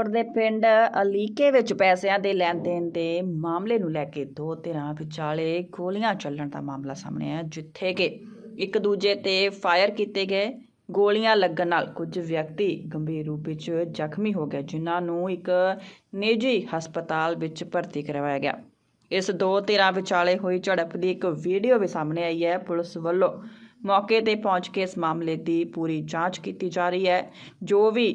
ਫਿਰੋਜ਼ਪੁਰ ਦੇ ਪਿੰਡ ਅਲੀਕੇ ਵਿੱਚ ਪੈਸਿਆਂ ਦੇ ਲੈਣ ਦੇਣ ਦੇ ਮਾਮਲੇ ਨੂੰ ਲੈ ਕੇ ਦੋ ਧਿਰਾਂ ਵਿਚਾਲੇ ਗੋਲੀਆਂ ਚੱਲਣ ਦਾ ਮਾਮਲਾ ਸਾਹਮਣੇ ਆਇਆ, ਜਿੱਥੇ ਕਿ ਇੱਕ ਦੂਜੇ ਤੇ ਫਾਇਰ ਕੀਤੇ ਗਏ। ਗੋਲੀਆਂ ਲੱਗਣ ਨਾਲ ਕੁਝ ਵਿਅਕਤੀ ਗੰਭੀਰ ਰੂਪ ਵਿੱਚ ਜ਼ਖਮੀ ਹੋ ਗਏ, ਜਿਨ੍ਹਾਂ ਨੂੰ ਇੱਕ ਨਿੱਜੀ ਹਸਪਤਾਲ ਵਿੱਚ ਭਰਤੀ ਕਰਵਾਇਆ ਗਿਆ। ਇਸ ਦੋ ਧਿਰਾਂ ਵਿਚਾਲੇ ਹੋਈ ਝੜਪ ਦੀ ਇੱਕ ਵੀਡੀਓ ਵੀ ਸਾਹਮਣੇ ਆਈ ਹੈ। ਪੁਲਿਸ ਵੱਲੋਂ ਮੌਕੇ ਤੇ ਪਹੁੰਚ ਕੇ ਇਸ ਮਾਮਲੇ ਦੀ ਪੂਰੀ ਜਾਂਚ ਕੀਤੀ ਜਾ ਰਹੀ ਹੈ। ਜੋ ਵੀ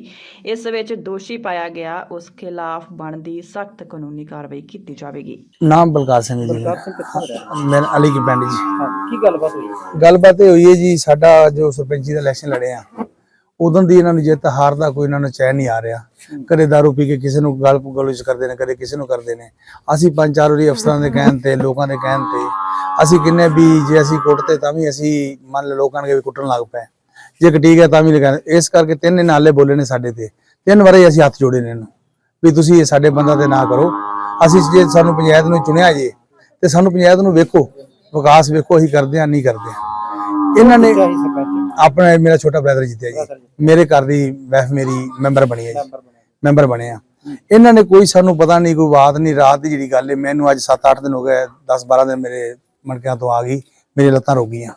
ਇਸ ਵਿੱਚ ਦੋਸ਼ੀ ਪਾਇਆ ਗਿਆ ਉਸ ਖਿਲਾਫ ਬਣਦੀ ਸਖਤ ਕਾਨੂੰਨੀ ਕਾਰਵਾਈ ਕੀਤੀ ਜਾਵੇਗੀ। ਨਾਮ ਬਲਕਾਰ ਸਿੰਘ ਜੀ। ਬਲਕਾਰ ਸਿੰਘ ਕਿੱਥੋਂ ਦਾ ਰਹਿਣ ਮੈਂ ਅਲੀ ਕੀ ਪਿੰਡ ਜੀ। ਕੀ ਗੱਲਬਾਤ ਹੋਈ ਗੱਲਬਾਤ ਇਹ ਹੋਈ ਹੈ ਜੀ ਸਾਡਾ ਜੋ ਸਰਪੰਚੀ ਦਾ ਇਲੈਕਸ਼ਨ ਲੜਿਆ ਉਦੋਂ ਦੀ ਇਹਨਾਂ ਨੂੰ ਜਿੱਤ ਹਾਰ ਦਾ ਕੋਈ ਇਹਨਾਂ ਨੂੰ ਚੈਨ ਨਹੀਂ ਆ ਰਿਹਾ। ਕਦੇ ਦਾਰੂ ਪੀ ਕੇ ਕਿਸੇ ਨੂੰ ਗਲ ਗਲੋਚ ਕਰਦੇ ਨੇ ਕਦੇ ਕਿਸੇ ਨੂੰ ਕਰਦੇ ਨੇ। ਅਸੀਂ ਪੰਜ ਚਾਰ ਵਾਰੀ ਅਫਸਰਾਂ ਦੇ ਕਹਿਣ ਤੇ ਲੋਕਾਂ ਦੇ ਕਹਿਣ ਤੇ ਅਸੀਂ ਕਿੰਨੇ ਵੀ ਜੇ ਅਸੀਂ ਕੁੱਟਤੇ ਤਾਂ ਵੀ ਅਸੀਂ ਮੰਨ ਲਓ ਲੋਕਾਂ ਨੇ ਵੀ ਕੁੱਟਣ ਲੱਗ ਪਏ। ਜੇ ਠੀਕ ਹੈ ਤਾਂ ਵੀ ਲਗਾ ਇਸ ਕਰਕੇ ਤਿੰਨ ਨਾਲੇ ਬੋਲੇ ਨੇ ਸਾਡੇ ਤੇ। ਤਿੰਨ ਵਾਰੀ ਅਸੀਂ ਹੱਥ ਜੋੜੇ ਨੇ ਇਹਨੂੰ। ਵੀ ਤੁਸੀਂ ਇਹ ਸਾਡੇ ਬੰਦਾ ਤੇ ਨਾ ਕਰੋ। ਅਸੀਂ ਜੇ ਸਾਨੂੰ ਪੰਚਾਇਤ ਨੂੰ ਚੁਣਿਆ ਜੇ, ਤੇ ਸਾਨੂੰ ਪੰਚਾਇਤ ਨੂੰ ਵੇਖੋ। ਵਿਕਾਸ ਵੇਖੋ, ਅਸੀਂ ਕਰਦੇ ਆ ਨਹੀਂ ਕਰਦੇ ਹਾਂ। ਇਹਨਾਂ ਨੇ ਆਪਣਾ ਮੇਰਾ ਛੋਟਾ ਬ੍ਰਦਰ ਜਿੱਤਿਆ ਜੀ। ਮੇਰੇ ਘਰ ਦੀ ਵਾਈਫ ਮੇਰੀ ਮੈਂਬਰ ਬਣੀ ਹੈ ਜੀ। ਮੈਂਬਰ ਬਣਿਆ ਬਣੇ ਆ। ਇਹਨਾਂ ਨੇ ਕੋਈ ਸਾਨੂੰ ਪਤਾ ਨਹੀਂ, ਕੋਈ ਬਾਤ ਨਹੀਂ। ਰਾਤ ਦੀ ਜਿਹੜੀ ਗੱਲ ਹੈ, ਮੈਨੂੰ ਅੱਜ 7-8 ਦਿਨ ਹੋ ਗਏ 10-12 ਦਿਨ ਮੇਰੇ ਮਣਕਿਆਂ ਤੋਂ ਆ ਗਈ ਮੇਰੀ ਲੱਤਾਂ ਰੋਗੀਆਂ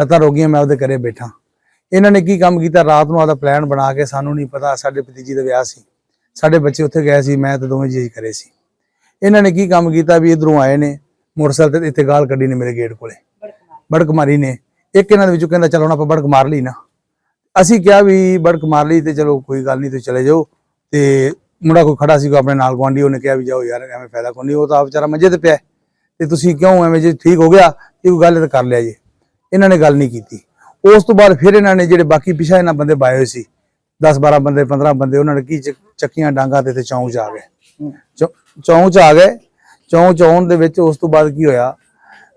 ਲੱਤਾਂ ਰੋਗੀਆਂ ਮੈਂ ਉਹਦੇ ਘਰੇ ਬੈਠਾ। ਇਹਨਾਂ ਨੇ ਕੀ ਕੰਮ ਕੀਤਾ? ਰਾਤ ਨੂੰ ਆਦਾ ਪਲਾਨ ਬਣਾ ਕੇ ਸਾਨੂੰ ਨਹੀਂ ਪਤਾ, ਸਾਡੇ ਭਤੀਜੀ ਦਾ ਵਿਆਹ ਸੀ। ਸਾਡੇ ਬੱਚੇ ਉੱਥੇ ਗਏ ਸੀ, ਮੈਂ ਤੇ ਦੋਵੇਂ ਜੀ ਕਰੇ ਸੀ। ਇਹਨਾਂ ਨੇ ਕੀ ਕੰਮ ਕੀਤਾ ਵੀ ਇਧਰੋਂ ਆਏ ਨੇ, ਮੋਟਰਸਾਈਕਲ ਤੇ ਇੱਥੇ ਗਾਲ ਕੱਢੀ ਨੇ ਮੇਰੇ ਗੇਟ ਕੋਲੇ। ਬੜਕ ਮਾਰੀ ਨੇ। ਇੱਕ ਇਹਨਾਂ ਦੇ ਵਿੱਚੋਂ ਕਹਿੰਦਾ, ਚਲੋ ਹੁਣ ਆਪਾਂ ਬੜਕ ਮਾਰ ਲਈ ਨਾ। ਅਸੀਂ ਕਿਹਾ ਵੀ ਬੜਕ ਮਾਰ ਲਈ ਤੇ ਚਲੋ ਕੋਈ ਗੱਲ ਨਹੀਂ, ਤੁਸੀਂ ਚਲੇ ਜਾਓ। ਤੇ ਮੁੰਡਾ ਕੋਈ ਖੜਾ ਸੀ ਕੋ ਆਪਣੇ ਨਾਲ ਗਵਾਂਢੀ ਉਹਨੇ ਕਿਹਾ ਵੀ ਜਾਓ ਯਾਰ, ਐਵੇਂ ਫਾਇਦਾ ਕੋਈ ਨਹੀਂ, ਉਹ ਤਾਂ ਆਪ ਵਿਚਾਰਾ ਮੰਜੇ ਤੇ ਪਿਆ ਤੇ ਤੁਸੀਂ ਕਿਉਂ ਐਵੇਂ ਜੇ ਠੀਕ ਹੋ ਗਿਆ ਇਹ ਕੋਈ ਗੱਲ ਤਾਂ ਕਰ ਲਿਆ ਜੇ? ਇਹਨਾਂ ਨੇ ਗੱਲ ਨਹੀਂ ਕੀਤੀ। ਉਸ ਤੋਂ ਬਾਅਦ ਫਿਰ ਇਹਨਾਂ ਨੇ ਜਿਹੜੇ ਬਾਕੀ ਪਿਛਾ ਇਹਨਾਂ ਬੰਦੇ ਬਾਏ ਹੋਏ ਸੀ 10 12 ਬੰਦੇ 15 ਬੰਦੇ, ਉਹਨਾਂ ਨੇ ਕੀ ਚੱਕੀਆਂ ਡਾਂਗਾ ਤੇ ਤੇ ਚੌਂਕ 'ਚ ਆ ਗਏ। ਚੌ- ਚੌਂਕ 'ਚ ਆ ਗਏ। ਚੌਂਕ 'ਚ ਦੇ ਵਿੱਚ ਉਸ ਤੋਂ ਬਾਅਦ ਕੀ ਹੋਇਆ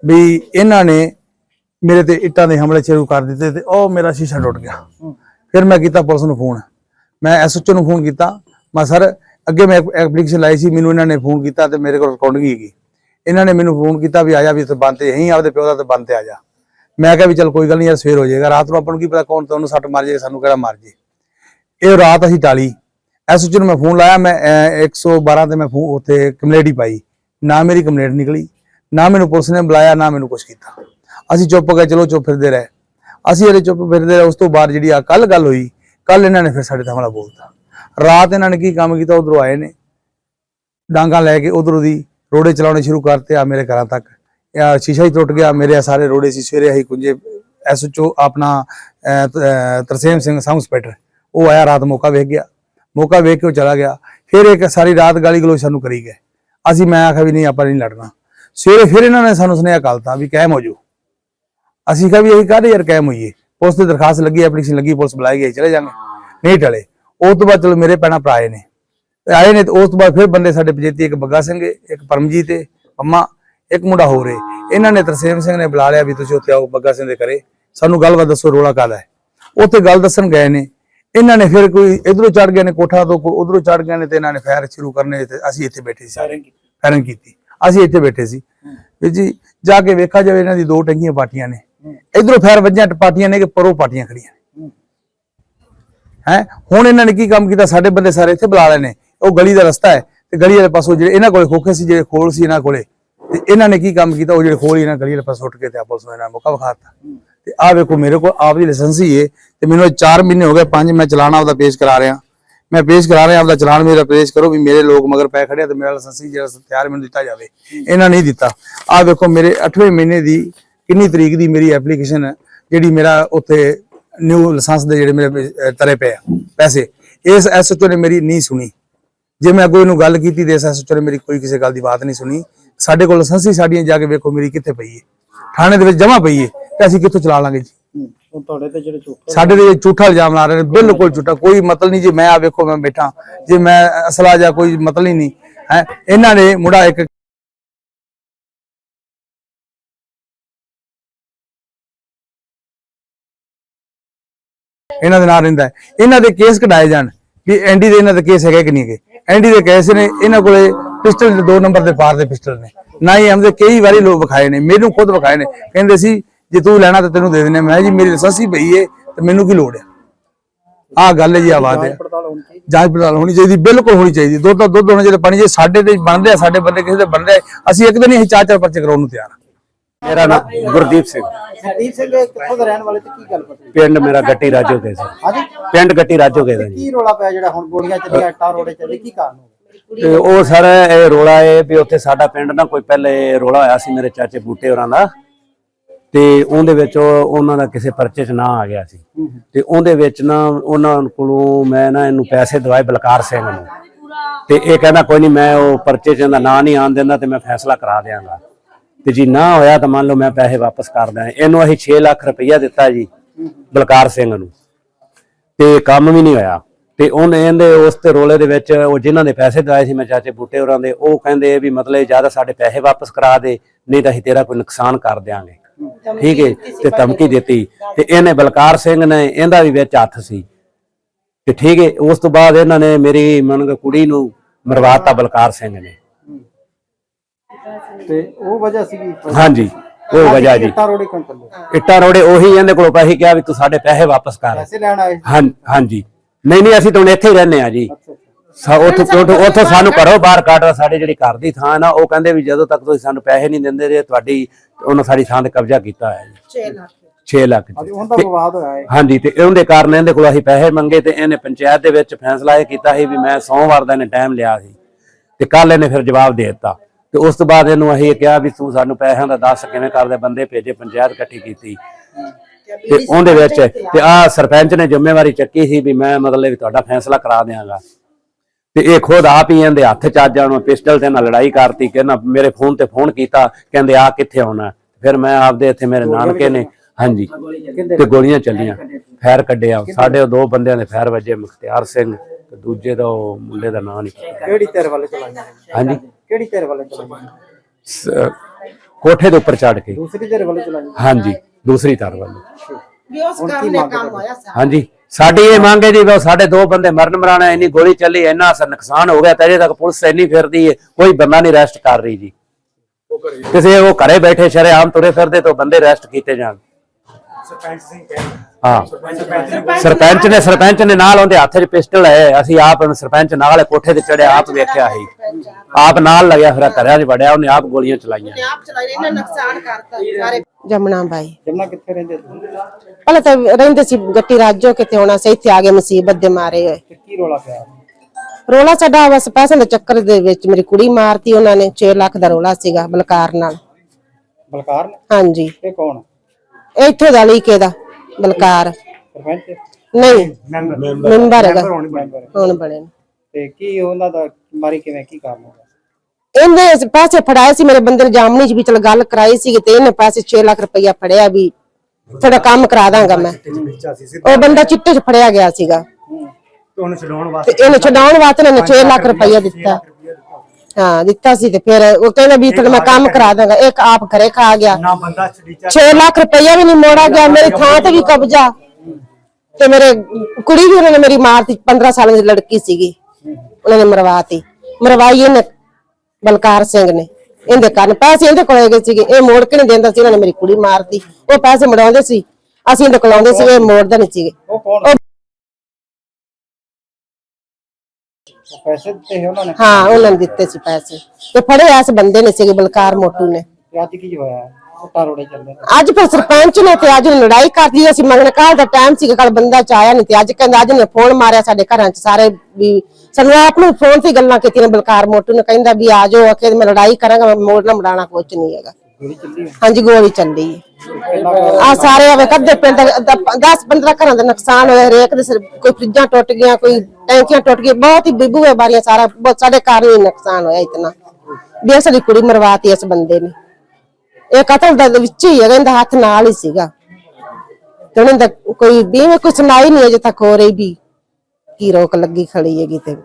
ਵੀ ਇਹਨਾਂ ਨੇ ਮੇਰੇ ਤੇ ਇੱਟਾਂ ਦੇ ਹਮਲੇ ਸ਼ੁਰੂ ਕਰ ਦਿੱਤੇ ਤੇ ਉਹ ਮੇਰਾ ਸ਼ੀਸ਼ਾ ਟੁੱਟ ਗਿਆ। ਫਿਰ ਮੈਂ ਕੀਤਾ ਪੁਲਿਸ ਨੂੰ ਫੋਨ। ਮੈਂ ਐਸਐਚਓ ਨੂੰ ਫੋਨ ਕੀਤਾ। ਮੈਂ ਸਰ, ਅੱਗੇ ਮੈਂ ਐਪਲੀਕੇਸ਼ਨ ਲਾਈ ਸੀ, ਮੈਨੂੰ ਇਹਨਾਂ ਨੇ ਫੋਨ ਕੀਤਾ ਤੇ ਮੇਰੇ ਕੋਲ ਰਿਕਾਰਡਿੰਗ ਹੈਗੀ? ਇਹਨਾਂ ਨੇ ਮੈਨੂੰ ਫੋਨ ਕੀਤਾ ਵੀ ਆ ਜਾ ਵੀ ਇੱਥੇ ਬੰਦ ਤੇ ਅਸੀਂ ਆਪਦੇ ਪਿਓ ਦਾ ਤੇ ਬੰਦ ਤੇ ਆ ਜਾ। ਮੈਂ ਕਿਹਾ ਵੀ ਚਲ ਕੋਈ ਗੱਲ ਨਹੀਂ ਯਾਰ ਸਵੇਰ ਹੋ ਜਾਏਗਾ ਰਾਤ ਨੂੰ ਆਪਾਂ ਨੂੰ ਕੀ ਪਤਾ ਕੌਣ ਤੁਹਾਨੂੰ ਸੱਟ ਮਾਰ ਜਾਏ ਸਾਨੂੰ ਕਿਹੜਾ ਮਾਰ ਜੇ। ਇਹ ਰਾਤ ਅਸੀਂ ਟਾਲੀ। ਐਸਐਚਓ ਨੂੰ ਮੈਂ ਫੋਨ ਲਾਇਆ ਮੈਂ ਅਹ, 112 ਤੇ ਮੈਂ ਫੋਨ ਉੱਥੇ ਕੰਪਲੇਂਟ ਹੀ ਪਾਈ। ਨਾ ਮੇਰੀ ਕੰਪਲੇਂਟ ਨਿਕਲੀ ਨਾ ਮੈਨੂੰ ਪੁਲਿਸ ਨੇ ਬੁਲਾਇਆ ਨਾ ਮੈਨੂੰ ਕੁਝ ਕੀਤਾ। ਅਸੀਂ ਚੁੱਪ ਗਏ ਚਲੋ ਚੁੱਪ ਫਿਰਦੇ ਰਹੇ। ਅਸੀਂ ਇਹਦੇ ਚੁੱਪ ਫਿਰਦੇ ਰਹੇ ਉਸ ਤੋਂ ਬਾਅਦ ਜਿਹੜੀ ਆ ਕੱਲ ਗੱਲ ਹੋਈ ਕੱਲ ਇਹਨਾਂ ਨੇ ਫਿਰ ਸਾਡੇ ਤੇ ਹਮਲਾ ਬੋਲਤਾ ਰਾਤ ਇਹਨਾਂ ਨੇ ਕੀ ਕੰਮ ਕੀਤਾ ਉਧਰੋਂ ਆਏ ਨੇ। ਡਾਂਗਾ ਲੈ ਕੇ ਉਧਰੋਂ ਦੀ ਰੋੜੇ ਚਲਾਉਣੇ ਸ਼ੁਰੂ ਕਰਤੇ ਆ ਮੇਰੇ ਘਰਾਂ ਤੱਕ। ਆ ਸ਼ੀਸ਼ਾ ਹੀ ਟੁੱਟ ਗਿਆ ਮੇਰੇ ਸਾਰੇ ਰੋੜੇ ਸੀ ਸਵੇਰੇ ਅਸੀਂ ਕੁੰਜੇ ਐਸਓਚਓ ਆਪਣਾ ਤਰਸੇਮ ਸਿੰਘ ਸਾਊਂਡ ਇੰਸਪੈਕਟਰ ਉਹ ਆਇਆ ਰਾਤ ਮੌਕਾ ਵੇਖ ਗਿਆ। ਮੌਕਾ ਵੇਖ ਕੇ ਉਹ ਚਲਾ ਗਿਆ। ਫਿਰ ਇੱਕ ਸਾਰੀ ਰਾਤ ਗਾਲੀ ਗਲੋਚ ਸਾਨੂੰ ਕਰੀ ਗਏ। ਅਸੀਂ ਮੈਂ ਆਖਿਆ ਵੀ ਨਹੀਂ ਆਪਾਂ ਨਹੀਂ ਲੜਨਾ। ਸਵੇਰੇ ਫਿਰ ਇਹਨਾਂ ਨੇ ਸਾਨੂੰ ਸੁਨੇਹਾ ਕੱਲਤਾ ਵੀ ਕਾਇਮ ਹੋ ਜਾਓ। ਅਸੀਂ ਕਿਹਾ ਵੀ ਇਹੀ ਕਾਹਦੇ ਯਾਰ ਕਾਇਮ ਹੋਈਏ? ਪੁਲਿਸ ਦੀ ਦਰਖਾਸਤ ਲੱਗੀ ਐਪਲੀਕੇਸ਼ਨ ਲੱਗੀ ਪੁਲਿਸ ਬੁਲਾਈ ਗਈ ਚਲੇ ਜਾਾਂਗੇ। ਨਹੀਂ ਟਲੇ। ਉਸ ਤੋਂ ਬਾਅਦ ਚਲੋ ਮੇਰੇ ਪੈਣਾ ਭਰਾ ਆਏ ਨੇ। ਤੇ ਆਏ ਨੇ ਤੇ ਉਸ ਤੋਂ ਬਾਅਦ ਫਿਰ ਬੰਦੇ ਸਾਡੇ ਪਜੇਤੀ ਇੱਕ ਬੱਗਾ ਸਿੰਘ ਇੱਕ ਪਰਮਜੀਤ ਤੇ ਅੰਮਾ ਇੱਕ ਮੁੰਡਾ ਹੋਰ ਏ। ਇਹਨਾਂ ਨੇ ਤਰਸੇਮ ਸਿੰਘ ਨੇ ਬੁਲਾ ਲਿਆ ਵੀ ਤੁਸੀਂ ਉੱਥੇ ਆਓ ਬੱਗਾ ਸਿੰਘ ਦੇ ਘਰੇ। ਸਾਨੂੰ ਗੱਲਬਾਤ ਦੱਸੋ ਰੋਲਾ ਕਾਹਦਾ ਹੈ ਉੱਥੇ ਗੱਲ ਦੱਸਣ ਗਏ ਨੇ। ਇਹਨਾਂ ਨੇ ਫਿਰ ਕੋਈ ਇਧਰੋਂ ਚੜ ਗਏ ਨੇ ਕੋਠਾ ਤੋਂ ਕੋਈ ਉਧਰੋਂ ਚੜ ਗਏ ਨੇ ਤੇ ਇਹਨਾਂ ਨੇ ਫਾਇਰ ਸ਼ੁਰੂ ਕਰਨੇ ਤੇ ਅਸੀਂ ਇੱਥੇ ਬੈਠੇ ਸੀ ਸਾਰੇ। ਫਾਇਰਿੰਗ ਕੀਤੀ। ਅਸੀਂ ਇੱਥੇ ਬੈਠੇ ਸੀ। ਵੀ ਜੀ ਜਾ ਕੇ ਵੇਖਾ ਜਾਵੇ ਇਹਨਾਂ ਦੀ ਦੋ ਟੰਗੀਆਂ ਪਾਰਟੀਆਂ ਨੇ। ਇਧਰੋਂ ਫਾਇਰ ਵੱਜੀਆਂ ਪਾਰਟੀਆਂ ਨੇ ਕਿ ਪਰੋਂ ਪਾਰਟੀਆਂ ਖੜੀਆਂ ਨੇ। ਹੂੰ। ਹੈ? ਹੁਣ ਇਹਨਾਂ ਨੇ ਕੀ ਕੰਮ ਕੀਤਾ? ਸਾਡੇ ਬੰਦੇ ਸਾਰੇ ਇੱਥੇ ਬੁਲਾ ਲਏ ਨੇ। ਉਹ ਗਲੀ ਦਾ ਰਸਤਾ ਹੈ ਤੇ ਗਲੀ ਵਾਲੇ ਪਾਸੋਂ ਜਿਹੜੇ ਇਹਨਾਂ ਕੋਲੇ ਖੋਖੇ ਸੀ ਜਿਹੜੇ ਖੋਲ ਸੀ ਇਹਨਾਂ ਕੋਲੇ ਤੇ ਇਹਨਾਂ ਨੇ ਕੀ ਕੰਮ ਕੀਤਾ? ਉਹ ਜਿਹੜੇ ਖੋਲ ਸੀ ਇਹਨਾਂ ਗਲੀ ਵਾਲੇ ਪਾਸੋਂ ਉੱਠ ਕੇ ਤੇ ਆਪਸ ਨੂੰ ਇਹਨਾਂ ਨੇ ਮੌਕਾ ਵਿਖਾਤਾ। ਤੇ ਆਹ ਵੇਖੋ ਮੇਰੇ ਕੋਲ ਆਪ ਦੀ ਲਾਇਸੈਂਸ ਹੀ ਹੈ ਤੇ ਮੈਨੂੰ 4 ਮਹੀਨੇ ਹੋ ਗਏ 5 ਮੈਂ ਚਲਾਣਾ ਆਪਦਾ ਪੇਸ਼ ਕਰਾ ਰਿਹਾ। ਮੈਂ ਪੇਸ਼ ਕਰਾ ਰਿਹਾ ਆਪਦਾ ਚਲਾਨ ਮੇਰਾ ਪੇਸ਼ ਕਰੋ ਵੀ ਮੇਰੇ ਲੋਕ ਮਗਰ ਪੈ ਖੜਿਆ ਤੇ ਮੇਰਾ ਲਾਇਸੈਂਸ ਜਿਹੜਾ ਤਿਆਰ ਮੈਨੂੰ ਦਿੱਤਾ ਜਾਵੇ। ਇਹਨਾਂ ਨਹੀਂ ਦਿੱਤਾ। ਆਹ ਵੇਖੋ ਮੇਰੇ 8ਵੇਂ ਮਹੀਨੇ ਦੀ ਕਿੰਨੀ ਤਰੀਕ ਦੀ ਮੇਰੀ ਐਪਲੀਕੇਸ਼ਨ ਜਿਹੜੀ ਮੇਰਾ ਉੱਥੇ ਨਿਊ ਲਾਇਸੈਂਸ ਦੇ ਜਿਹੜੇ ਮੇਰੇ ਤਰੇ ਪਏ ਆ, ਪੈਸੇ। ਇਸ ਐਸਐਚਓ ਨੇ ਮੇਰੀ ਨਹੀਂ ਸੁਣੀ। ਜੇ ਮੈਂ ਅੱਗੋਂ ਇਹਨੂੰ ਗੱਲ ਕੀਤੀ ਤੇ ਐਸਐਚਓ ਨੇ ਮੇਰੀ ਕੋਈ ਕਿਸੇ ਗੱਲ ਦੀ ਬਾਤ ਨਹੀਂ ਸੁਣੀ। ਸਾਡੇ ਕੋਲ ਹੀ ਸਾਡੀਆਂ ਜਾ ਕੇ ਵੇਖੋ ਮੇਰੀ ਕਿੱਥੇ ਪਈ ਹੈ ਥਾਣੇ ਦੇ ਵਿੱਚ ਜਮ੍ਹਾਂ ਪਈ ਹੈ ਤੇ ਅਸੀਂ ਕਿੱਥੋਂ ਚਲਾ ਲਾਂਗੇ ਜੀ? ਤੁਹਾਡੇ ਤੇ ਜਿਹੜੇ ਝੂਠੇ ਸਾਡੇ ਦੇ ਝੂਠਾ ਇਲਜ਼ਾਮ ਲਾ ਰਹੇ ਨੇ ਬਿਲਕੁਲ ਝੂਠਾ। ਕੋਈ ਮਤਲਬ ਨਹੀਂ ਜੇ ਮੈਂ ਆ ਵੇਖੋ ਮੈਂ ਬੈਠਾ। ਜੇ ਮੈਂ ਅਸਲਾ ਜਾਂ ਕੋਈ ਮਤਲਬ ਹੀ ਨਹੀਂ ਹੈ। ਇਹਨਾਂ ਨੇ ਮੁੰਡਾ ਇੱਕ ਇਹਨਾਂ ਦੇ ਨਾਲ ਰਹਿੰਦਾ। ਇਹਨਾਂ ਦੇ ਕੇਸ ਕਢਾਏ ਜਾਣ ਵੀ ਐਂਡੀ ਦੇ ਇਹਨਾਂ ਦੇ ਕੇਸ ਹੈਗੇ ਕਿ ਨਹੀਂ ਹੈਗੇ? ਐਂਡੀ ਦੇ ਕੇਸ ਨੇ ਇਹਨਾਂ ਕੋਲੇ ਪਿਸਟਲ ਦੇ ਦੋ ਨੰਬਰ ਦੇ ਪਾਰ ਦੇ ਪਿਸਟਲ ਨੇ। ਨਾ ਹੀ ਹਮਦੇ ਕਈ ਵਾਰੀ ਲੋਕ ਵਿਖਾਏ ਨੇ ਮੈਨੂੰ ਖੁਦ ਵਿਖਾਏ ਨੇ। ਕਹਿੰਦੇ ਸੀ ਜੇ ਤੂੰ ਲੈਣਾ ਤਾਂ ਤੈਨੂੰ ਦੇ ਦਿੰਦੇ ਹਾਂ। ਮੈਂ ਜੀ ਮੇਰੀ ਲਾਇਸੈਂਸ ਹੀ ਪਈ ਏ ਤੇ ਮੈਨੂੰ ਕੀ ਲੋੜ ਹੈ ਆਹ ਗੱਲ ਹੈ ਜੀ ਆਵਾਜ਼ ਹੈ। ਜਾਂਚ ਪੜਤਾਲ ਹੋਣੀ ਚਾਹੀਦੀ ਬਿਲਕੁਲ ਹੋਣੀ ਚਾਹੀਦੀ। ਦੁੱਧ ਦਾ ਦੁੱਧ ਹੋਣਾ ਚਾਹੀਦਾ ਪਾਣੀ ਜੇ ਸਾਡੇ ਤੇ ਬਣਦੇ ਆ ਸਾਡੇ ਬੰਦੇ ਕਿਸੇ ਦੇ ਬਣਦੇ ਆ, ਅਸੀਂ ਇੱਕ ਦਿਨ ਹੀ ਚਾਰ ਚਾਰ ਪਰਚੇ ਕਰਾਉਣ ਨੂੰ ਤਿਆਰ ਹਾਂ। ਮੇਰਾ ਨਾਮ ਗੁਰਦੀਪ ਸਿੰਘ। ਸੰਦੀਪ ਸਿੰਘ ਇਹ ਕਿੱਥੋਂ ਦੇ ਰਹਿਣ ਵਾਲੇ ਤੇ ਕੀ ਗੱਲ ਪਤਾ? ਪਿੰਡ ਮੇਰਾ ਗੱਟੀ ਰਾਜੋ ਕੇ ਸੀ। ਹਾਂਜੀ? ਪਿੰਡ ਗੱਟੀ ਰਾਜੋ ਕੇ ਦਾ ਜੀ। ਕੀ ਰੋਲਾ ਪਿਆ ਜਿਹੜਾ ਹੁਣ ਗੋਲੀਆਂ ਚੱਲੀਆਂ ਇੱਟਾਂ ਰੋੜੇ ਚੱਲੇ ਕੀ ਕਾਰਨ ਹੋ ਤੇ ਉਹ ਸਰ ਇਹ ਰੋਲਾ ਹੈ ਵੀ ਉੱਥੇ ਸਾਡਾ ਪਿੰਡ ਨਾ ਕੋਈ ਪਹਿਲੇ ਰੋਲਾ ਹੋਇਆ ਸੀ ਮੇਰੇ ਚਾਚੇ ਬੂਟੇ ਹੋਰਾਂ ਦਾ। ਤੇ ਉਹਦੇ ਵਿੱਚ ਉਹ- ਉਹਨਾਂ ਦਾ ਕਿਸੇ ਪਰਚੇ 'ਚ ਨਾਂ ਆ ਗਿਆ ਸੀ। ਤੇ ਉਹਦੇ ਵਿੱਚ ਨਾ ਉਹਨਾਂ ਕੋਲੋਂ ਮੈਂ ਨਾ ਇਹਨੂੰ ਪੈਸੇ ਦਵਾਏ ਬਲਕਾਰ ਸਿੰਘ ਨੂੰ। ਤੇ ਇਹ ਕਹਿੰਦਾ ਕੋਈ ਨਹੀਂ ਮੈਂ ਉਹ ਪਰਚੇ 'ਚ ਇਹਦਾ ਨਾਂ ਨਹੀਂ ਆਣ ਦਿੰਦਾ ਤੇ ਮੈਂ ਫੈਸਲਾ ਕਰਾ ਦਿਆਂਗਾ। ਤੇ ਜੀ ਨਾ ਹੋਇਆ ਤਾਂ ਮੰਨ ਲਓ ਮੈਂ ਪੈਸੇ ਵਾਪਸ ਕਰ ਦਾਂ ਇਹਨੂੰ ਅਸੀਂ 6 ਲੱਖ ਰੁਪਈਆ ਦਿੱਤਾ ਜੀ ਬਲਕਾਰ ਸਿੰਘ ਨੂੰ। ਤੇ ਕੰਮ ਵੀ ਨਹੀਂ ਹੋਇਆ। ਤੇ ਉਹਨੇ ਇਹਦੇ ਉਸ ਤੇ ਰੋਲੇ ਦੇ ਵਿੱਚ ਉਹ ਜਿਨ੍ਹਾਂ ਦੇ ਪੈਸੇ ਦਵਾਏ ਸੀ ਮੈਂ ਚਾਚੇ ਬੂਟੇ ਹੋਰਾਂ ਦੇ ਉਹ ਕਹਿੰਦੇ ਵੀ ਮਤਲਬ ਜ਼ਿਆਦਾ ਸਾਡੇ ਪੈਸੇ ਵਾਪਸ ਕਰਾ ਦੇ ਨਹੀਂ ਤਾਂ ਅਸੀਂ ਤੇਰਾ ਕੋਈ ਨੁਕਸਾਨ ਕਰ ਦਿਆਂਗੇ। ਠੀਕ ਹੈ ਤੇ ਧਮਕੀ ਦਿੱਤੀ। ਤੇ ਇਹਨੇ ਬਲਕਾਰ ਸਿੰਘ ਨੇ ਇਹਦਾ ਵੀ ਵਿੱਚ ਹੱਥ ਸੀ। ਤੇ ਠੀਕ ਹੈ ਉਸ ਤੋਂ ਬਾਅਦ ਇਹਨਾਂ ਨੇ ਮੇਰੀ ਮੰਨ ਕੁੜੀ ਨੂੰ ਮਰਵਾਤਾ ਬਲਕਾਰ ਸਿੰਘ ਨੇ। ਤੇ ਉਹ ਵਜ੍ਹਾ ਸੀਗੀ? ਹਾਂਜੀ ਉਹ ਵਜ੍ਹਾ ਜੀ। ਇੱਟਾਂ ਰੋੜੇ ਕਿਉਂ ਚੱਲੇ ਇੱਟਾਂ ਰੋੜੇ ਉਹੀ ਇਹਦੇ ਕੋਲੋਂ ਪੈਸੇ ਕਿਹਾ ਵੀ ਤੂੰ ਸਾਡੇ ਪੈਸੇ ਵਾਪਸ ਕਰ। ਪੈਸੇ ਲੈਣ ਆਏ? ਹਾਂ ਹਾਂਜੀ। ਨਹੀਂ ਨਹੀਂ ਅਸੀਂ ਤਾਂ ਹੁਣ ਇੱਥੇ ਹੀ ਰਹਿੰਦੇ ਆ ਜੀ। ਉੱਥੋਂ ਉੱਥੋਂ ਉੱਥੋਂ ਸਾਨੂੰ ਘਰੋਂ ਬਾਹਰ ਕੱਢ ਸਾਡੇ ਜਿਹੜੀ ਘਰ ਦੀ ਥਾਂ ਨਾ ਉਹ ਕਹਿੰਦੇ ਵੀ ਜਦੋਂ ਤੱਕ ਤੁਸੀਂ ਸਾਨੂੰ ਪੈਸੇ ਨਹੀਂ ਦਿੰਦੇ ਜੇ ਤੁਹਾਡੀ ਉਹਨਾਂ ਸਾਡੀ ਥਾਂ ਤੇ ਕਬਜ਼ਾ ਕੀਤਾ ਹੈ ਜੀ। 6 ਲੱਖ। 6 ਲੱਖ ਅੱਜ ਚ। ਉਹਦਾ ਵਿਵਾਦ ਹੋਇਆ ਹੈ ਹਾਂਜੀ ਤੇ ਉਹਦੇ ਕਾਰਨ ਇਹਦੇ ਕੋਲ ਅਸੀਂ ਪੈਸੇ ਮੰਗੇ ਤੇ ਇਹਨੇ ਪੰਚਾਇਤ ਦੇ ਵਿੱਚ ਫੈਸਲਾ ਇਹ ਕੀਤਾ ਸੀ ਵੀ ਮੈਂ ਸੋਮਵਾਰ ਦਾ ਇਹਨੇ ਟਾਈਮ ਲਿਆ ਸੀ। ਤੇ ਕੱਲ ਇਹਨੇ ਫਿਰ ਜਵਾਬ ਦੇ ਦਿੱਤਾ। ਤੇ ਉਸ ਤੋਂ ਬਾਅਦ ਇਹਨੂੰ ਅਸੀਂ ਕਿਹਾ ਵੀ ਤੂੰ ਸਾਨੂੰ ਪੈਸਿਆਂ ਦਾ ਦੱਸ ਕਿਵੇਂ ਕਰਦੇ ਬੰਦੇ ਭੇਜੇ ਪੰਚਾਇਤ ਇਕੱਠੀ ਕੀਤੀ। ਤੇ ਉਹਦੇ ਵਿੱਚ ਤੇ ਆ ਸਰਪੰਚ ਨੇ ਜ਼ਿੰਮੇਵਾਰੀ ਚੱਕੀ ਸੀ ਵੀ ਮੈਂ ਮਤਲਬ ਤੁਹਾਡਾ ਫੈਸਲਾ ਕਰਾ ਦਿਆਂਗਾ। ਤੇ ਇਹ ਖੁਦ ਆਪ ਹੀ ਇਹਦੇ ਹੱਥ ਚ ਆ ਜਾਣ ਪਿਸਟਲ ਤੇ ਨਾਲ ਲੜਾਈ ਕਰਤੀ ਕਹਿੰਦਾ ਮੇਰੇ ਫੋਨ ਤੇ ਫੋਨ ਕੀਤਾ ਕਹਿੰਦੇ ਆ ਕਿੱਥੇ ਆਉਣਾ? ਫਿਰ ਮੈਂ ਆਪਦੇ ਇੱਥੇ ਮੇਰੇ ਨਾਨਕੇ ਨੇ ਹਾਂਜੀ। ਤੇ ਗੋਲੀਆਂ ਚੱਲੀਆਂ। ਫੈਰ ਕੱਢਿਆ ਸਾਡੇ ਦੋ ਬੰਦਿਆਂ ਦੇ ਫੈਰ ਵੱਜੇ ਮੁਖਤਿਆਰ ਸਿੰਘ ਤੇ ਦੂਜੇ ਦਾ ਉਹ ਮੁੰਡੇ ਦਾ ਨਾਂ ਨਹੀਂ ਕਿਹੜੀ ਤੇਰੇ ਵੱਲ ਚਲਾਈਆਂ ਹਾਂਜੀ। ਕਿਹੜੀ ਤੇਰੇ ਵੱਲ ਚਲਾਈਆਂ ਸ- ਕੋਠੇ ਦੇ ਉੱਪਰ ਚੜ ਕੇ। ਦੂਸਰੀ ਤੇਰੇ ਵੱਲ ਚਲਾਈਆਂ ਹਾਂਜੀ ਦੂਸਰੀ ਧਰ ਵੱਲ। ਵੀ ਉਸ ਕਾਰਨ ਇਹ ਕੰਮ ਹੋਇਆ ਸਾ ਹਾਂਜੀ ਸਾਡੀ ਇਹ ਮੰਗ ਹੈ ਜੀ ਵੀ ਉਹ ਸਾਡੇ ਦੋ ਬੰਦੇ ਮਰਨ ਮਰਾਣਾ ਇੰਨੀ ਗੋਲੀ ਚੱਲੀ ਇੰਨਾ ਅਸਰ ਨੁਕਸਾਨ ਹੋ ਗਿਆ ਤੇ ਅਜੇ ਤੱਕ ਪੁਲਿਸ ਇੰਨੀ ਫਿਰਦੀ ਹੈ ਕੋਈ ਬੰਦਾ ਨਹੀਂ ਅਰੈਸਟ ਕਰ ਰਹੀ ਜੀ। ਕਿਸੇ ਉਹ ਘਰੇ ਬੈਠੇ ਸ਼ਰੇਆਮ ਤੁਰੇ ਫਿਰਦੇ ਤੋਂ ਬੰਦੇ ਅਰੈਸਟ ਕੀਤੇ ਜਾਣ। ਹਾਂ। ਸਰਪੰਚ ਨੇ ਸਰਪੰਚ ਨੇ ਨਾਲ ਉਹਦੇ ਹੱਥ 'ਚ ਪਿਸਟਲ ਹੈ ਅਸੀਂ ਆਪ ਸਰਪੰਚ ਨਾਲ ਕੋਠੇ ਤੇ ਚੜਿਆ ਆਪ ਵੇਖਿਆ ਸੀ। ਆਪ ਨਾਲ ਲੱਗਿਆ ਫਿਰ ਘਰਾਂ 'ਚ ਵੜਿਆ ਉਹਨੇ ਆਪ ਗੋਲੀਆਂ ਚਲਾਈਆਂ। ਆਪ ਚਲਾਈ ਇਹਨਾਂ ਨੁਕਸਾਨ ਕਰਤਾ ਸਾਰੇ। ਜਮਨਾ ਬਾਈ। ਜਮਨਾ ਕਿੱਥੇ ਰਹਿੰਦੇ ਤੁਸੀਂ ਪਹਿਲਾਂ ਤਾਂ ਰਹਿੰਦੇ ਸੀ ਗੱਟੀ ਰਾਜੋ ਕਿਤੇ ਹੋਣਾ ਸੀ ਇੱਥੇ ਆ ਗਏ ਮੁਸੀਬਤ ਦੇ ਮਾਰੇ ਹੋਏ। ਤੇ ਕੀ ਰੋਲਾ ਪਿਆ? ਰੋਲਾ ਸਾਡਾ ਬਸ ਪੈਸੇ ਦੇ ਚੱਕਰ ਦੇ ਵਿੱਚ ਮੇਰੀ ਕੁੜੀ ਮਾਰਤੀ ਉਹਨਾਂ ਨੇ 6 ਲੱਖ ਦਾ ਰੋਲਾ ਸੀਗਾ ਬਲਕਾਰ ਨਾਲ। ਬਲਕਾਰ ਨੇ? ਹਾਂਜੀ। ਇਹ ਕੌਣ? ਇੱਥੇ ਦਾ ਲੀਕੇ ਦਾ ਬਲਕਾਰ। ਸਰਪੰਚ? ਨਹੀਂ ਮੈਂਬਰ ਮੈਂਬਰ ਹੈਗਾ। ਮੈਂਬਰ। ਹੁਣ ਬਣੇ ਨੇ। ਤੇ ਕੀ ਉਹਨਾਂ ਦਾ ਮਾਰੀ ਕਿਵੇਂ ਕੀ ਕਾਰਨ ਹੋ ਗਿਆ ਇਹਨੇ ਪੈਸੇ ਫੜਾਏ ਸੀ ਮੇਰੇ ਬੰਦੇ ਨੇ ਜਾਮਨੀ ਚ ਵੀ ਚਲ ਗੱਲ ਕਰਾਈ ਸੀ ਤੇ ਇਹਨੇ ਪੈਸੇ 6 ਲੱਖ ਰੁਪਇਆ ਫੜਿਆ ਵੀ ਥੋੜਾ ਕੰਮ ਕਰਾ ਦਾਂਗਾ ਮੈਂ। ਉਹ ਬੰਦਾ ਚਿੱਟੇ ਚ ਫੜਿਆ ਗਿਆ ਸੀਗਾ। ਤੇ ਇਹਨੂੰ ਛਡਾਉਣ ਵਾਸਤੇ ਇਹਨੇ 6 ਲੱਖ ਰੁਪਇਆ ਦਿੱਤਾ। ਹਾਂ ਦਿੱਤਾ ਸੀ ਤੇ ਫਿਰ ਉਹ ਕਹਿੰਦਾ ਵੀ ਥੋੜਾ ਮੈਂ ਕੰਮ ਕਰਾ ਦਾਂਗਾ ਇੱਕ ਆਪ ਘਰੇ ਖਾ ਗਿਆ। 6 ਲੱਖ ਰੁਪਇਆ ਵੀ ਨਹੀਂ ਮੋੜਾ ਗਿਆ ਮੇਰੀ ਥਾਂ ਤੇ ਵੀ ਕਬਜ਼ਾ। ਤੇ ਮੇਰੇ ਕੁੜੀ ਵੀ ਉਹਨਾਂ ਨੇ ਮੇਰੀ ਮਾਰਤੀ 15 ਸਾਲਾਂ ਦੀ ਲੜਕੀ ਸੀਗੀ। ਉਹਨਾਂ ਨੇ ਮਰਵਾਤੀ ਮਰਵਾਈ ਇਹਨੇ ਬਲਕਾਰ ਸਿੰਘ ਨੇ। ਇਹਦੇ ਕਾਰਨ ਪੈਸੇ ਇਹਦੇ ਕੋਲ ਹੈਗੇ ਸੀਗੇ ਇਹ ਮੋੜ ਕੇ ਨਹੀਂ ਦਿੰਦਾ ਸੀ ਇਹਨਾਂ ਨੇ ਮੇਰੀ ਕੁੜੀ ਮਾਰਤੀ ਉਹ ਪੈਸੇ ਮੜਾਉਂਦੇ ਸੀ। ਅਸੀਂ ਇਹਦੇ ਕੋਲ ਆਉਂਦੇ ਸੀ ਇਹ ਮੋੜਦਾ ਨਹੀਂ ਸੀਗੇ। ਉਹ ਪੈਸੇ ਦਿੱਤੇ ਉਹਨਾਂ ਨੇ? ਹਾਂ ਉਹਨਾਂ ਨੇ ਦਿੱਤੇ ਸੀ ਪੈਸੇ। ਤੇ ਫੜੇ ਇਸ ਬੰਦੇ ਨੇ ਸੀਗੇ ਬਲਕਾਰ ਮੋਟੂ ਨੇ। ਤੇ ਅੱਜ ਕੀ ਹੋਇਆ? ਉੱਟਾ ਰੋੜੇ ਚੱਲੇ ਨੇ। ਅੱਜ ਫਿਰ ਸਰਪੰਚ ਨੇ ਤੇ ਅੱਜ ਲੜਾਈ ਕਰਦੀ ਅਸੀਂ ਮੰਗਣ ਕਾਲ ਦਾ ਟਾਈਮ ਸੀ ਕੱਲ ਬੰਦਾ ਚ ਆਇਆ ਨਹੀਂ ਤੇ ਅੱਜ ਕਹਿੰਦਾ ਅੱਜ ਨੇ ਫੋਨ ਮਾਰਿਆ ਸਾਡੇ ਘਰਾਂ ਚ ਸਾਰੇ ਵੀ। ਸਾਨੂੰ ਆਪ ਨੂੰ ਫੋਨ ਤੇ ਗੱਲਾਂ ਕੀਤੀਆਂ ਨੇ ਬਲਕਾਰ ਮੋਟੂ ਨੇ। ਕਹਿੰਦਾ ਵੀ ਆ ਜਾਓ ਅਖੇ ਮੈਂ ਲੜਾਈ ਕਰਾਂਗਾ ਮੈਂ ਮੋੜਨਾ ਮੜਾਣਾ ਕੁਝ ਨਹੀਂ ਹੈਗਾ। ਹਾਂਜੀ ਗੋਲੀ ਚੱਲੀ। ਹੈ ਆ ਸਾਰੇ ਆਵੇ ਕੱਦੇ ਪਿੰਡ 10 15 ਘਰਾਂ ਦਾ ਨੁਕਸਾਨ ਹੋਇਆ ਹਰੇਕ ਦੇ ਸਿਰ ਕੋਈ ਫਰਿੱਜਾਂ ਟੁੱਟ ਗਈਆਂ ਕੋਈ ਟੈਂਕੀਆਂ ਟੁੱਟ ਗਈਆਂ ਬਹੁਤ ਹੀ ਬਿਬੂਏ ਬਾਰੀਆਂ ਸਾਰਾ ਬਹੁਤ ਸਾਡੇ ਘਰ ਨੂੰ ਹੀ ਨੁਕਸਾਨ ਹੋਇਆ ਇਤਨਾ। ਵੀ ਸਾਡੀ ਕੁੜੀ ਮਰਵਾਤੀ ਇਸ ਬੰਦੇ ਨੇ। ਇਹ ਕਤਲ ਦਾ ਵਿੱਚ ਹੀ ਹੈਗਾ ਇਹਦਾ ਹੱਥ ਨਾਲ ਹੀ ਸੀਗਾ। ਤੇ ਉਹਨਾਂ ਦਾ ਕੋਈ ਵੀ ਕੋਈ ਸੁਣਾਈ ਨਹੀਂ ਅਜੇ ਤੱਕ ਹੋ ਰਹੀ ਵੀ ਕੀ ਰੋਕ ਲੱਗੀ ਖੜੀ ਹੈਗੀ ਤੇ।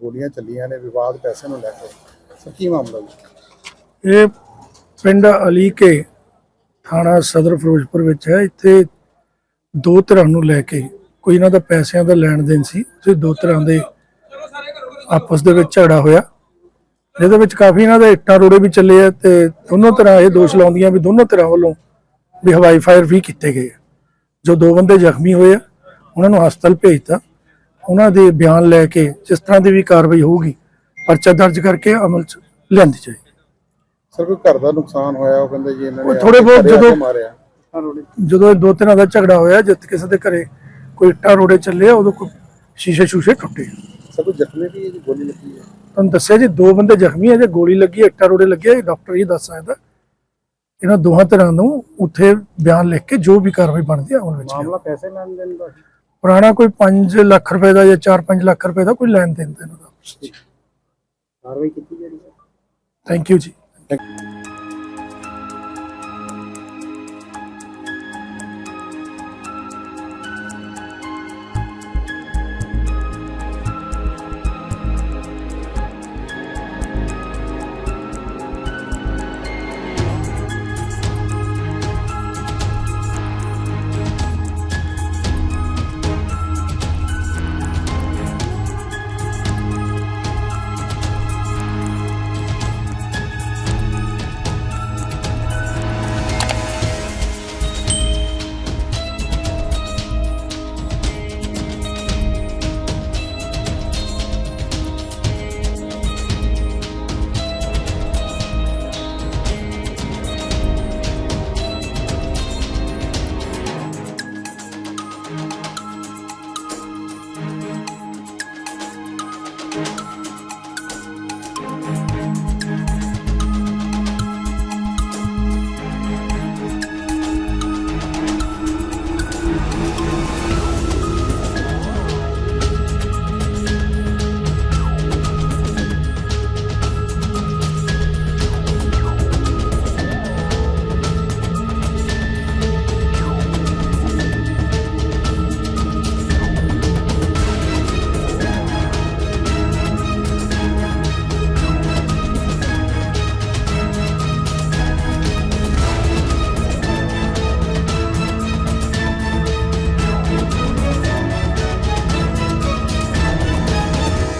ਗੋਲੀਆਂ ਚੱਲੀਆਂ ਨੇ ਵਿਵਾਦ ਪੈਸੇ ਨੂੰ ਲੈ ਕੇ। ਕੀ ਮਾਮਲਾ ਜੀ? ਇਹ ਪਿੰਡ ਅਲੀ ਕੇ ਥਾਣਾ ਸਦਰ ਫਿਰੋਜ਼ਪੁਰ ਵਿੱਚ ਹੈ। ਇੱਥੇ ਦੋ ਤਰ੍ਹਾਂ ਨੂੰ ਲੈ ਕੇ ਕੋਈ ਇਹਨਾਂ ਦਾ ਪੈਸਿਆਂ ਦਾ ਲੈਣ ਦੇਣ ਸੀ। ਤੇ ਦੋ ਤਰ੍ਹਾਂ ਦੇ ਆਪਸ ਦੇ ਵਿੱਚ ਝਗੜਾ ਹੋਇਆ। ਜਿਹਦੇ ਵਿੱਚ ਕਾਫੀ ਇਹਨਾਂ ਦੇ ਇੱਟਾਂ ਰੋੜੇ ਵੀ ਚੱਲੇ ਆ ਤੇ ਦੋਨੋਂ ਤਰ੍ਹਾਂ ਇਹ ਦੋਸ਼ ਲਾਉਂਦੀਆਂ ਵੀ ਦੋਨੋਂ ਤਰ੍ਹਾਂ ਵੱਲੋਂ ਵੀ ਹਵਾਈ ਫਾਇਰ ਵੀ ਕੀਤੇ ਗਏ ਜੋ ਦੋ ਬੰਦੇ ਜ਼ਖਮੀ ਹੋਏ ਆ, ਉਹਨਾਂ ਨੂੰ ਹਸਪਤਾਲ ਭੇਜਤਾ। ਉਹਨਾਂ ਦੇ ਬਿਆਨ ਲੈ ਕੇ ਜਿਸ ਤਰ੍ਹਾਂ ਦੀ ਵੀ ਕਾਰਵਾਈ ਹੋਊਗੀ, ਪਰਚਾ ਦਰਜ ਕਰਕੇ ਅਮਲ 'ਚ ਲਿਆਂਦੀ ਜਾਏ ਸਰ ਕੋਈ ਘਰ ਦਾ ਨੁਕਸਾਨ ਹੋਇਆ ਉਹ ਕਹਿੰਦੇ ਜੀ ਇਹਨਾਂ ਨੇ ਥੋੜ੍ਹੇ ਬਹੁਤ ਜਦੋਂ- ਮਾਰਿਆ। ਜਦੋਂ ਇਹ ਦੋ ਤਿੰਨਾਂ ਦਾ ਝਗੜਾ ਹੋਇਆ ਜਦ ਕਿਸੇ ਦੇ ਘਰੇ ਕੋਈ ਇੱਟਾਂ ਰੋੜੇ ਚੱਲੇ ਆ, ਉਦੋਂ ਕੋਈ ਸ਼ੀਸ਼ੇ ਸ਼ੂਸ਼ੇ ਟੁੱਟੇ। ਸਰ ਕੋਈ ਜ਼ਖਮੀ ਵੀ ਹੈ ਜੀ? ਗੋਲੀ ਲੱਗੀ ਹੈ? ਤੁਹਾਨੂੰ ਦੱਸਿਆ ਜੀ ਦੋ ਬੰਦੇ ਜ਼ਖਮੀ ਆ ਜੇ ਗੋਲੀ ਲੱਗੀ ਹੈ, ਇੱਟਾਂ ਰੋੜੇ ਲੱਗੇ ਇਹ ਡਾਕਟਰ ਹੀ ਦੱਸ ਸਕਦਾ। ਇਹਨਾਂ ਦੋਹਾਂ ਤਰ੍ਹਾਂ ਨੂੰ ਉੱਥੇ ਬਿਆਨ ਲਿਖ ਕੇ ਜੋ ਵੀ ਕਾਰਵਾਈ ਬਣਦੀ ਆ ਉਹਨਾਂ ਵਿੱਚ। ਮਾਮਲਾ ਪੈਸੇ ਲੈਣ ਦੇਣ ਦਾ। ਪੁਰਾਣਾ ਕੋਈ 5 ਲੱਖ ਰੁਪਏ ਦਾ ਜਾਂ 4-5 ਲੱਖ ਰੁਪਏ ਦਾ ਕੋਈ ਲੈਣ ਦੇਣ ਦਾ ਇਹਨਾਂ ਦਾ। ਕਾਰਵਾਈ ਕੀਤੀ ਜਾ ਰਹੀ ਹੈ ਥੈਂਕ ਯੂ ਜੀ। Thank you.